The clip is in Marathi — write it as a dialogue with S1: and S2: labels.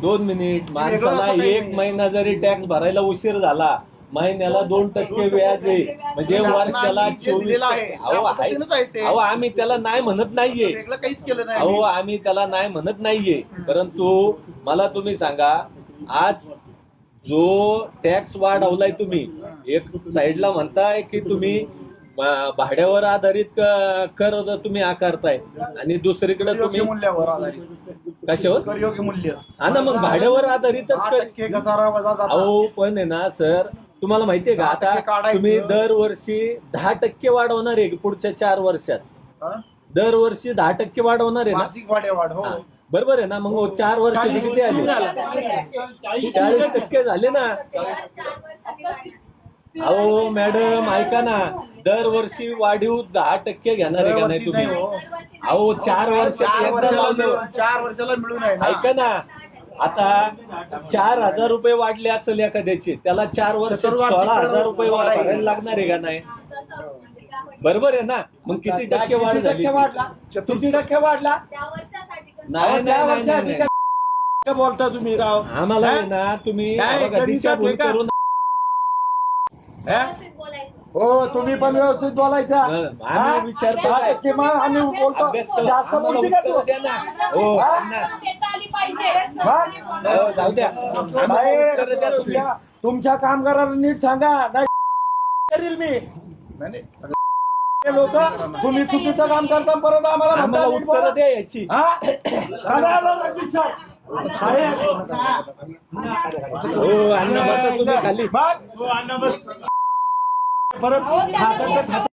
S1: दोन मिनिट माणसाला एक. महिना जरी टॅक्स भरायला उशीर झाला महिन्याला दोन टक्के व्याज आहे. म्हणजे वर्षाला चोवीस अहो आम्ही त्याला नाही म्हणत नाहीये.
S2: वेगळं काहीच केलं नाही
S1: अहो
S2: आम्ही.
S1: त्याला नाही म्हणत नाहीये. परंतु मला तुम्ही सांगा आज जो टॅक्स वाढवलाय तुम्ही एक साईडला म्हणताय की तुम्ही भाड्यावर आधारित कर तुम्ही आकारताय. आणि दुसरीकडे तुम्ही
S2: मूल्यावर आधारित.
S1: कशावर?
S2: करयोग्य मूल्य.
S1: हा ना मग भाड्यावर आधारितच
S2: दहा
S1: कर.
S2: टक्के घसारा वजा जाता
S1: अहो पण आहे ना सर तुम्हाला माहितीये का
S2: दहा
S1: आता
S2: काढायचं.
S1: तुम्ही दरवर्षी दहा टक्के वाढवणार आहे पुढच्या चार वर्षात.
S2: हा?
S1: दरवर्षी दहा टक्के वाढवणार आहे ना?
S2: मासिक भाडे वाढ हो.
S1: हा. बरोबर आहे ना मग चार वर्ष
S2: चाळीस
S1: किती आले. चाळीस टक्के झाले ना? अहो मॅडम ऐका ना. दरवर्षी वाढीव दहा टक्के घेणार आहे का नाही
S2: दरवर्षी
S1: तुम्ही?
S2: नाही. हो.
S1: अहो चार वर्षात
S2: चार
S1: एकदा
S2: वर्षाला
S1: लावलं
S2: मिळून चार वर्षाला मिळून आहे ना.
S1: ऐका ना. आता चार हजार रुपये वाढले असेल एखाद्याचे त्याला चार वर्ष सोळा हजार रुपये
S2: वाढ आहे.
S1: भरायला लागणार आहे का नाही? बरोबर आहे ना? मग किती टक्के वाढ
S3: किती
S1: झाली
S3: टक्के वाढला? किती टक्के वाढला?
S1: नाही
S3: अहो, त्या
S1: नाही,
S3: वर्षी बोलता तुम्ही राव.
S1: आम्हाला आहे? ना तुम्ही
S3: काय
S1: बघा,
S3: गणितात
S1: दिशाभूल
S3: का?
S1: करून
S3: हा? हो तुम्ही पण व्यवस्थित बोलायचा
S1: आम्ही
S3: हा?
S1: विचारतो
S3: दहा? टक्के मग आम्ही बोलतो
S1: अभ्यास करा.
S3: जास्त
S1: आम्हाला
S3: बोलती का
S1: उत्तर द्या
S3: तू
S1: ना. हो,
S3: हा? हा?
S1: हो, जाऊ द्या आम्हाला
S3: बाहेर
S1: उत्तर द्या तुम्ही.
S3: तुमच्या तुमच्या कामगाराला नीट सांगा नाही करील मी. लोक तुम्ही चुकीचं काम करता परत आम्हाला म्हणता
S1: आम्हाला
S3: नीट
S1: उत्तर
S3: बोला.
S1: द्या याची
S3: हा? आला, आला, रजित साहेब. साहेब.
S1: हो अण्णा बसा तुम्ही खाली
S3: मग? परत खातं